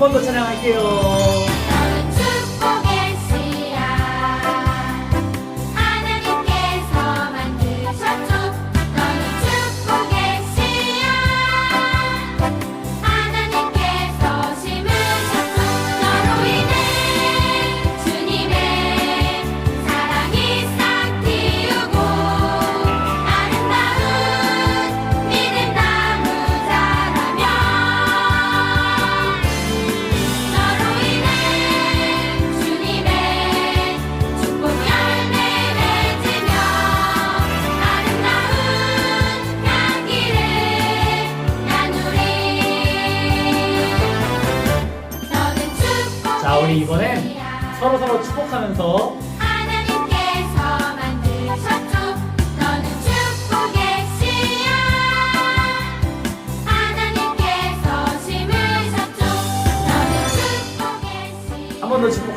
한 번더 찬양할게요.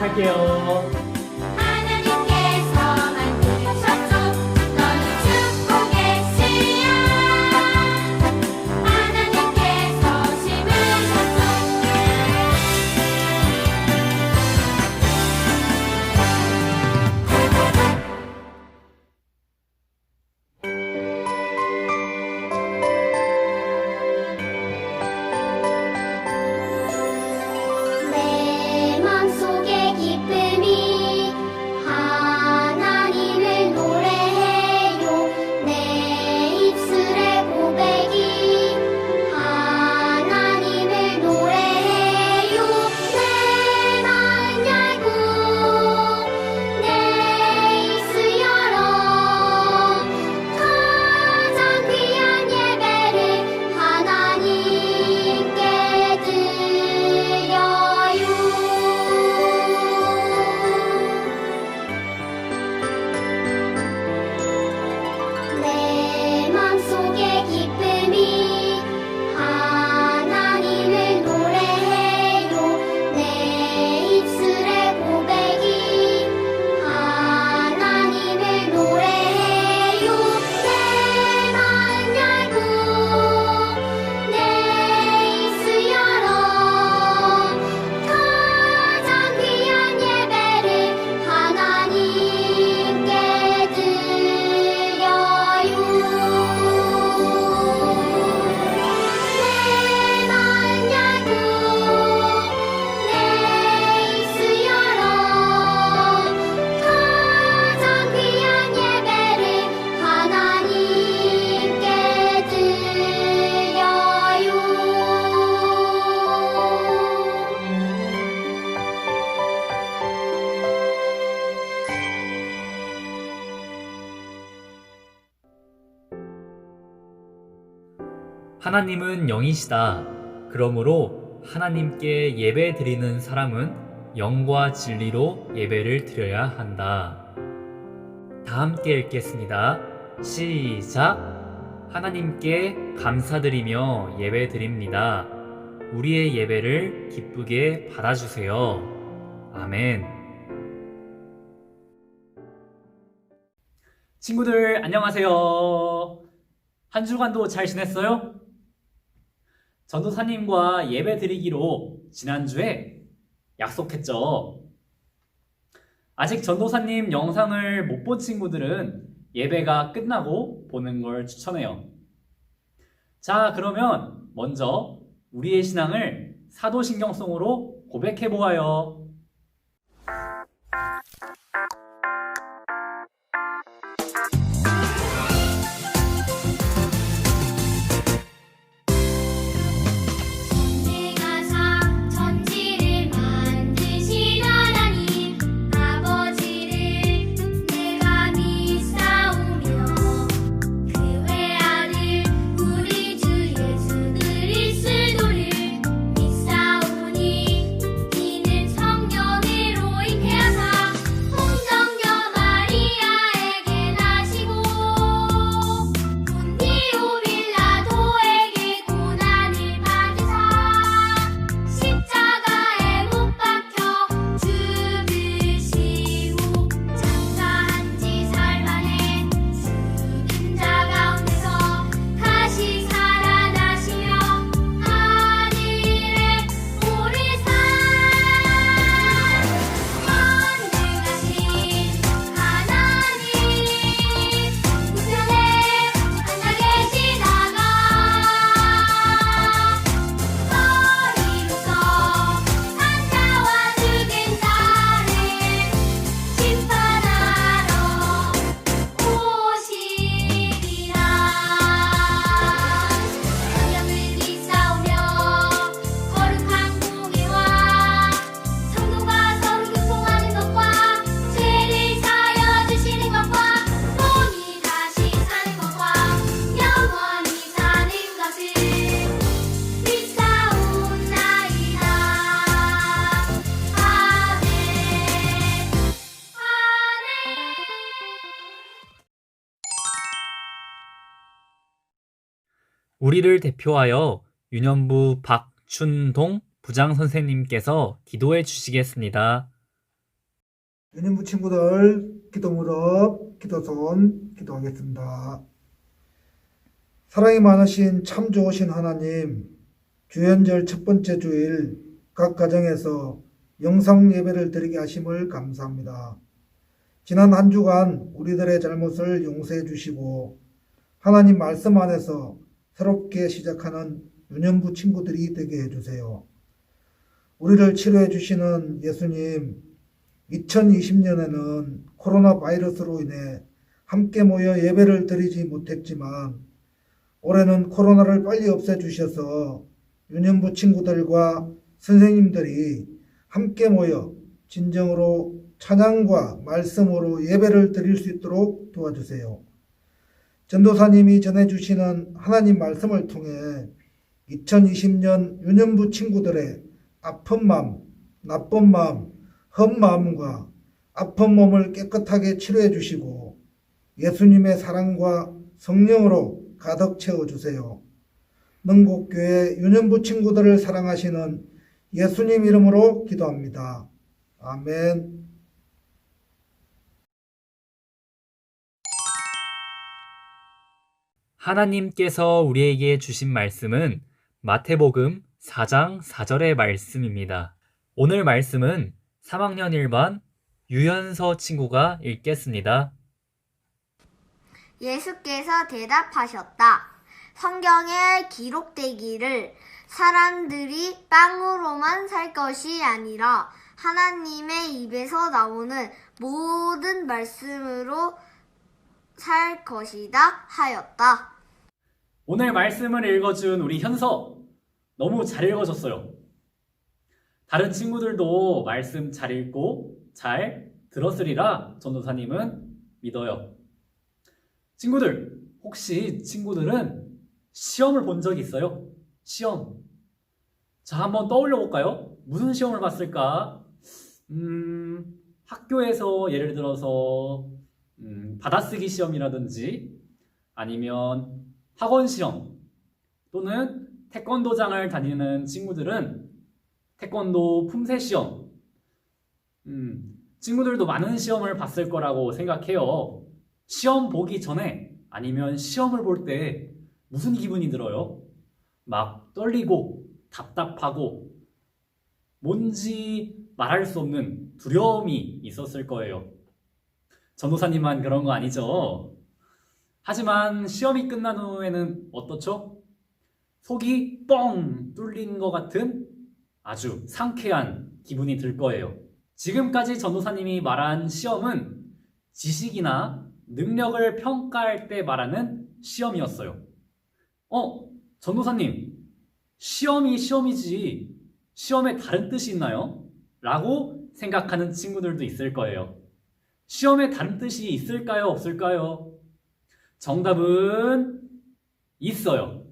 할게요. 하나님은 영이시다. 그러므로 하나님께 예배 드리는 사람은 영과 진리로 예배를 드려야 한다. 다 함께 읽겠습니다. 시작. 하나님께 감사드리며 예배 드립니다. 우리의 예배를 기쁘게 받아주세요. 아멘. 친구들, 안녕하세요. 한 주간도 잘 지냈어요? 전도사님과 예배 드리기로 지난주에 약속했죠. 아직 전도사님 영상을 못 본 친구들은 예배가 끝나고 보는 걸 추천해요. 자, 그러면 먼저 우리의 신앙을 사도신경송으로 고백해 보아요. 우리를 대표하여 유년부 박춘동 부장 선생님께서 기도해 주시겠습니다. 유년부 친구들 기도 무릎, 기도손 기도하겠습니다. 사랑이 많으신 참 좋으신 하나님, 주연절 첫 번째 주일 각 가정에서 영상 예배를 드리게 하심을 감사합니다. 지난 한 주간 우리들의 잘못을 용서해 주시고 하나님 말씀 안에서 새롭게 시작하는 유년부 친구들이 되게 해주세요. 우리를 치료해 주시는 예수님, 2020년에는 코로나 바이러스로 인해 함께 모여 예배를 드리지 못했지만 올해는 코로나를 빨리 없애주셔서 유년부 친구들과 선생님들이 함께 모여 진정으로 찬양과 말씀으로 예배를 드릴 수 있도록 도와주세요. 전도사님이 전해주시는 하나님 말씀을 통해 2020년 유년부 친구들의 아픈 마음, 나쁜 마음, 헛 마음과 아픈 몸을 깨끗하게 치료해 주시고 예수님의 사랑과 성령으로 가득 채워 주세요. 능곡교회 유년부 친구들을 사랑하시는 예수님 이름으로 기도합니다. 아멘. 하나님께서 우리에게 주신 말씀은 마태복음 4장 4절의 말씀입니다. 오늘 말씀은 3학년 1반 유연서 친구가 읽겠습니다. 예수께서 대답하셨다. 성경에 기록되기를 사람들이 빵으로만 살 것이 아니라 하나님의 입에서 나오는 모든 말씀으로 살 것이다 하였다. 오늘 말씀을 읽어준 우리 현서 너무 잘 읽어줬어요. 다른 친구들도 말씀 잘 읽고 잘 들었으리라 전도사님은 믿어요. 친구들, 혹시 친구들은 시험을 본적 있어요? 시험. 자, 한번 떠올려 볼까요? 무슨 시험을 봤을까? 음, 학교에서 예를 들어서 음, 받아쓰기 시험이라든지 아니면 학원 시험 또는 태권도장을 다니는 친구들은 태권도 품새 시험 음, 친구들도 많은 시험을 봤을 거라고 생각해요. 시험 보기 전에 아니면 시험을 볼 때 무슨 기분이 들어요? 막 떨리고 답답하고 뭔지 말할 수 없는 두려움이 있었을 거예요. 전도사님만 그런 거 아니죠? 하지만 시험이 끝난 후에는 어떻죠? 속이 뻥 뚫린 것 같은 아주 상쾌한 기분이 들 거예요. 지금까지 전도사님이 말한 시험은 지식이나 능력을 평가할 때 말하는 시험이었어요. 어, 전도사님, 시험이 시험이지 시험에 다른 뜻이 있나요? 라고 생각하는 친구들도 있을 거예요. 시험에 다른 뜻이 있을까요? 없을까요? 정답은 있어요.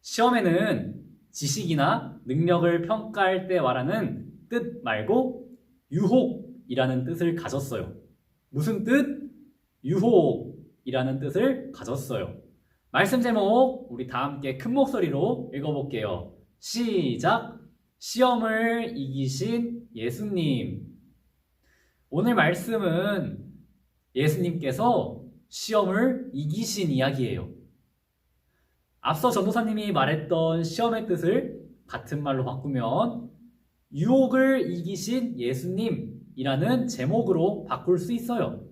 시험에는 지식이나 능력을 평가할 때 말하는 뜻 말고 유혹이라는 뜻을 가졌어요. 무슨 뜻? 유혹이라는 뜻을 가졌어요. 말씀 제목 우리 다 함께 큰 목소리로 읽어볼게요. 시작. 시험을 이기신 예수님. 오늘 말씀은 예수님께서 시험을 이기신 이야기예요. 앞서 전도사님이 말했던 시험의 뜻을 같은 말로 바꾸면 유혹을 이기신 예수님이라는 제목으로 바꿀 수 있어요.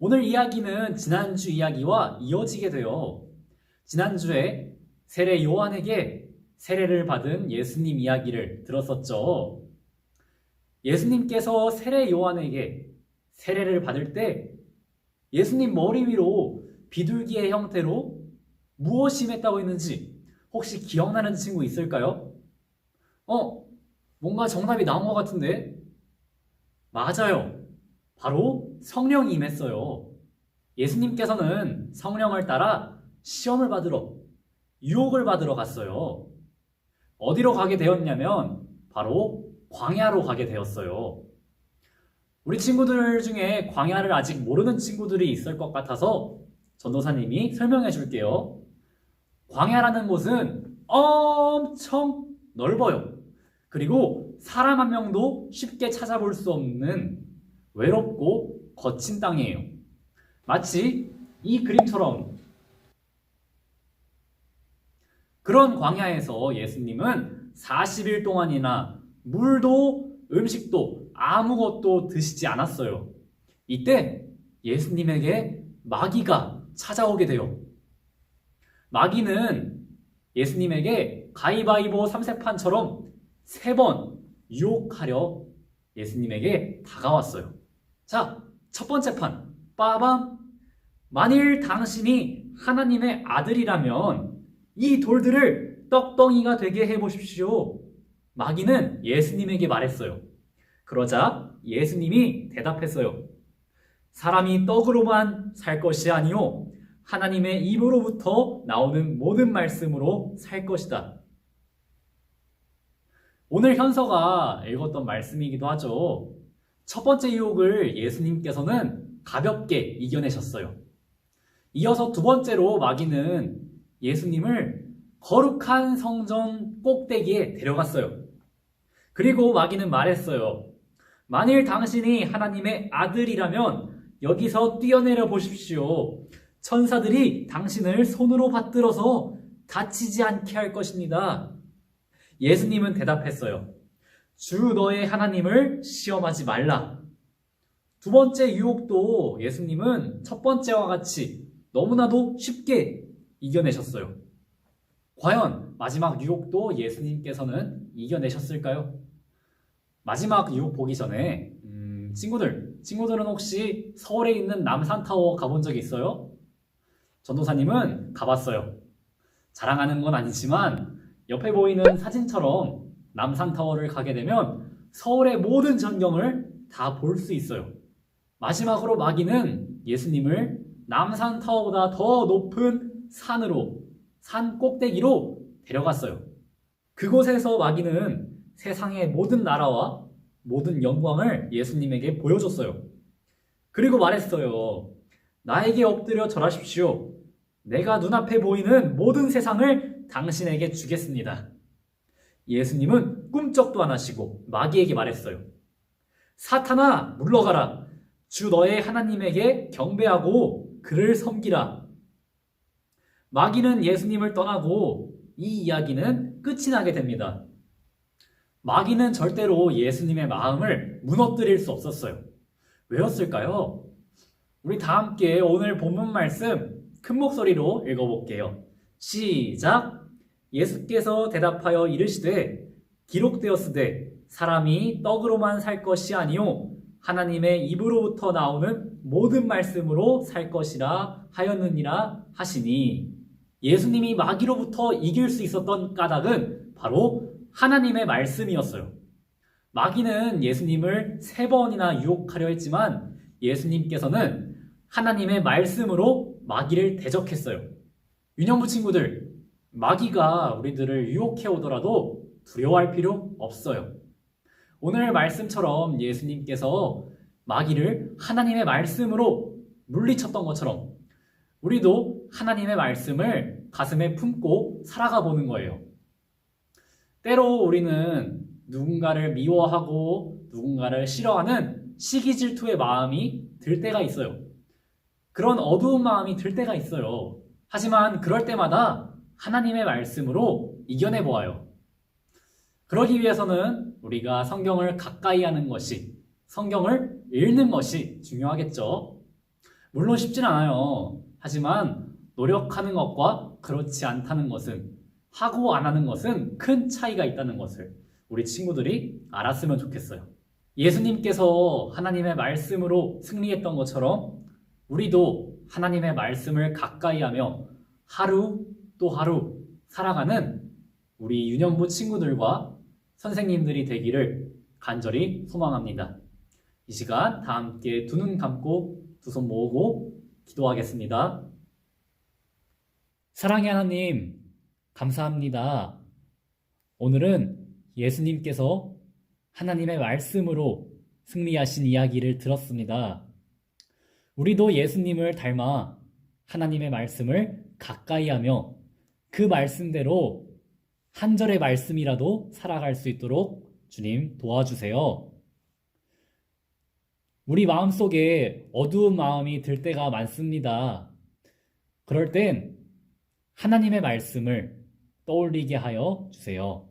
오늘 이야기는 지난주 이야기와 이어지게 돼요. 지난주에 세례 요한에게 세례를 받은 예수님 이야기를 들었었죠. 예수님께서 세례 요한에게 세례를 받을 때 예수님 머리 위로 비둘기의 형태로 무엇이 맺다고 했는지 혹시 기억나는 친구 있을까요? 어, 뭔가 정답이 나온 것 같은데? 맞아요. 바로 성령이 임했어요. 예수님께서는 성령을 따라 시험을 받으러, 유혹을 받으러 갔어요. 어디로 가게 되었냐면, 바로 광야로 가게 되었어요. 우리 친구들 중에 광야를 아직 모르는 친구들이 있을 것 같아서 전도사님이 설명해 줄게요. 광야라는 곳은 엄청 넓어요. 그리고 사람 한 명도 쉽게 찾아볼 수 없는 외롭고 거친 땅이에요. 마치 이 그림처럼 그런 광야에서 예수님은 40일 동안이나 물도 음식도 아무것도 드시지 않았어요. 이때 예수님에게 마귀가 찾아오게 돼요. 마귀는 예수님에게 가위바위보 삼세판처럼 세 번 유혹하려 예수님에게 다가왔어요. 자, 첫 번째 판. 빠밤. 만일 당신이 하나님의 아들이라면 이 돌들을 떡덩이가 되게 해 보십시오. 마귀는 예수님에게 말했어요. 그러자 예수님이 대답했어요. 사람이 떡으로만 살 것이 아니요 하나님의 입으로부터 나오는 모든 말씀으로 살 것이다. 오늘 현서가 읽었던 말씀이기도 하죠. 첫 번째 유혹을 예수님께서는 가볍게 이겨내셨어요. 이어서 두 번째로 마귀는 예수님을 거룩한 성전 꼭대기에 데려갔어요. 그리고 마귀는 말했어요. 만일 당신이 하나님의 아들이라면 여기서 뛰어내려 보십시오. 천사들이 당신을 손으로 받들어서 다치지 않게 할 것입니다. 예수님은 대답했어요. 주 너의 하나님을 시험하지 말라. 두 번째 유혹도 예수님은 첫 번째와 같이 너무나도 쉽게 이겨내셨어요. 과연 마지막 유혹도 예수님께서는 이겨내셨을까요? 마지막 유혹 보기 전에 음, 친구들, 친구들은 혹시 서울에 있는 남산타워 가본 적 있어요? 전도사님은 가봤어요. 자랑하는 건 아니지만 옆에 보이는 사진처럼 남산타워를 가게 되면 서울의 모든 전경을 다 볼 수 있어요. 마지막으로 마귀는 예수님을 남산타워보다 더 높은 산으로, 산 꼭대기로 데려갔어요. 그곳에서 마귀는 세상의 모든 나라와 모든 영광을 예수님에게 보여줬어요. 그리고 말했어요. 나에게 엎드려 절하십시오. 내가 눈앞에 보이는 모든 세상을 당신에게 주겠습니다. 예수님은 꿈쩍도 안 하시고 마귀에게 말했어요. 사탄아, 물러가라. 주 너의 하나님에게 경배하고 그를 섬기라. 마귀는 예수님을 떠나고 이 이야기는 끝이 나게 됩니다. 마귀는 절대로 예수님의 마음을 무너뜨릴 수 없었어요. 왜였을까요? 우리 다 함께 오늘 본문 말씀 큰 목소리로 읽어볼게요. 시작! 예수께서 대답하여 이르시되 기록되었으되 사람이 떡으로만 살 것이 아니요 하나님의 입으로부터 나오는 모든 말씀으로 살 것이라 하였느니라 하시니 예수님이 마귀로부터 이길 수 있었던 까닭은 바로 하나님의 말씀이었어요. 마귀는 예수님을 세 번이나 유혹하려 했지만 예수님께서는 하나님의 말씀으로 마귀를 대적했어요. 윤영부 친구들, 마귀가 우리들을 유혹해 오더라도 두려워할 필요 없어요. 오늘 말씀처럼 예수님께서 마귀를 하나님의 말씀으로 물리쳤던 것처럼 우리도 하나님의 말씀을 가슴에 품고 살아가 보는 거예요. 때로 우리는 누군가를 미워하고 누군가를 싫어하는 시기 질투의 마음이 들 때가 있어요. 그런 어두운 마음이 들 때가 있어요. 하지만 그럴 때마다 하나님의 말씀으로 이겨내 보아요. 그러기 위해서는 우리가 성경을 가까이 하는 것이, 성경을 읽는 것이 중요하겠죠. 물론 쉽진 않아요. 하지만 노력하는 것과 그렇지 않다는 것은, 하고 안 하는 것은 큰 차이가 있다는 것을 우리 친구들이 알았으면 좋겠어요. 예수님께서 하나님의 말씀으로 승리했던 것처럼 우리도 하나님의 말씀을 가까이 하며 하루 또 하루 살아가는 우리 유년부 친구들과 선생님들이 되기를 간절히 소망합니다. 이 시간 다 함께 두 눈 감고 두 손 모으고 기도하겠습니다. 사랑의 하나님, 감사합니다. 오늘은 예수님께서 하나님의 말씀으로 승리하신 이야기를 들었습니다. 우리도 예수님을 닮아 하나님의 말씀을 가까이 하며 그 말씀대로 한 절의 말씀이라도 살아갈 수 있도록 주님 도와주세요. 우리 마음 속에 어두운 마음이 들 때가 많습니다. 그럴 땐 하나님의 말씀을 떠올리게 하여 주세요.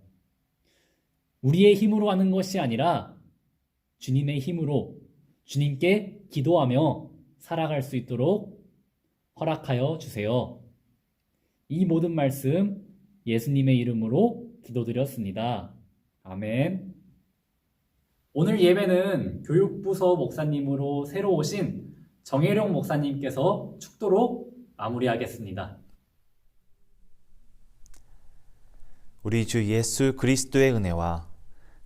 우리의 힘으로 하는 것이 아니라 주님의 힘으로 주님께 기도하며 살아갈 수 있도록 허락하여 주세요. 이 모든 말씀 예수님의 이름으로 기도드렸습니다. 아멘. 오늘 예배는 교육부서 목사님으로 새로 오신 정혜령 목사님께서 축도로 마무리하겠습니다. 우리 주 예수 그리스도의 은혜와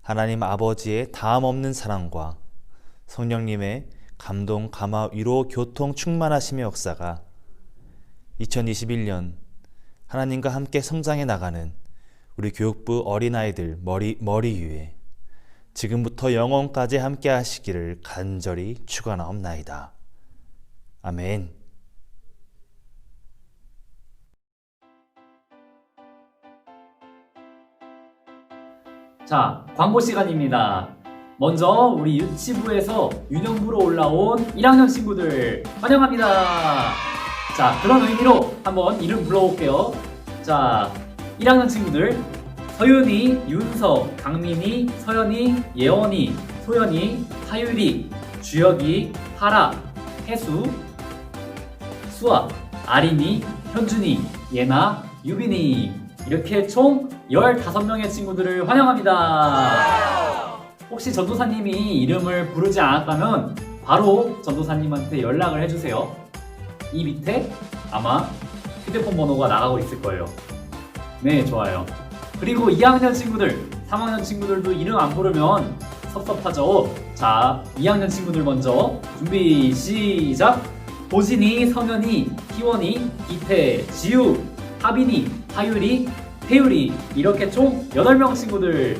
하나님 아버지의 다음 없는 사랑과 성령님의 감동, 감화, 위로, 교통, 충만하심의 역사가 2021년 하나님과 함께 성장해 나가는 우리 교육부 어린아이들 머리, 머리 위에 지금부터 영원까지 함께 하시기를 간절히 축원하옵나이다. 아멘. 자, 광고 시간입니다. 먼저 우리 유치부에서 유년부로 올라온 1학년 친구들 환영합니다. 자, 그런 의미로 한번 이름 불러볼게요. 자, 1학년 친구들 서윤이, 윤서, 강민이, 서연이, 예원이, 소연이, 하율이, 주혁이, 하라, 혜수, 수아, 아린이, 현준이, 예나, 유빈이 이렇게 총 15명의 친구들을 환영합니다. 혹시 전도사님이 이름을 부르지 않았다면 바로 전도사님한테 연락을 해주세요. 이 밑에 아마 휴대폰 번호가 나가고 있을 거예요. 네, 좋아요. 그리고 2학년 친구들, 3학년 친구들도 이름 안 부르면 섭섭하죠. 자, 2학년 친구들 먼저 준비 시작. 도진이, 성현이, 희원이, 이태, 지우, 하빈이, 하율이, 태율이 이렇게 총 8명 친구들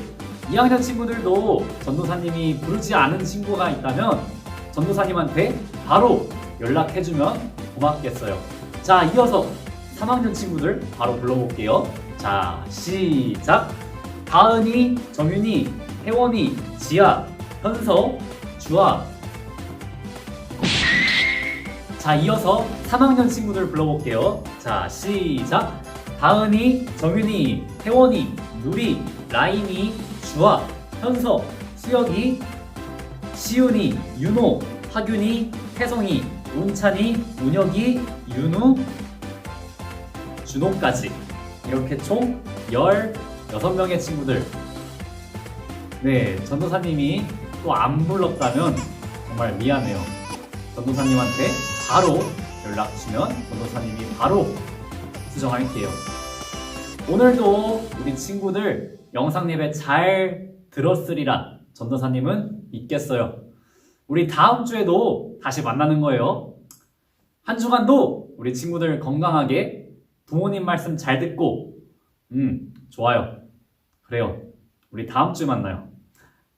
2학년 친구들도 전도사님이 부르지 않은 친구가 있다면 전도사님한테 바로 연락해주면 고맙겠어요. 자, 이어서 3학년 친구들 바로 불러볼게요. 자, 시작! 다은이, 정윤이, 혜원이, 지아, 현서, 주아. 자, 이어서 3학년 친구들 불러볼게요. 자, 시작! 다은이, 정윤이, 혜원이, 누리, 라인이, 주아, 현서, 수혁이, 시윤이, 윤호, 하균이, 혜성이, 운찬이, 운혁이, 윤우, 준호까지 이렇게 총 16명의 친구들 네, 전도사님이 또 안 불렀다면 정말 미안해요. 전도사님한테 바로 연락 주면 전도사님이 바로 수정할게요. 오늘도 우리 친구들 영상 예배 잘 들었으리라 전도사님은 믿겠어요. 우리 다음 주에도 다시 만나는 거예요. 한 주간도 우리 친구들 건강하게 부모님 말씀 잘 듣고, 음, 좋아요. 그래요. 우리 다음 주에 만나요.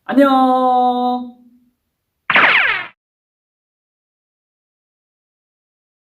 안녕!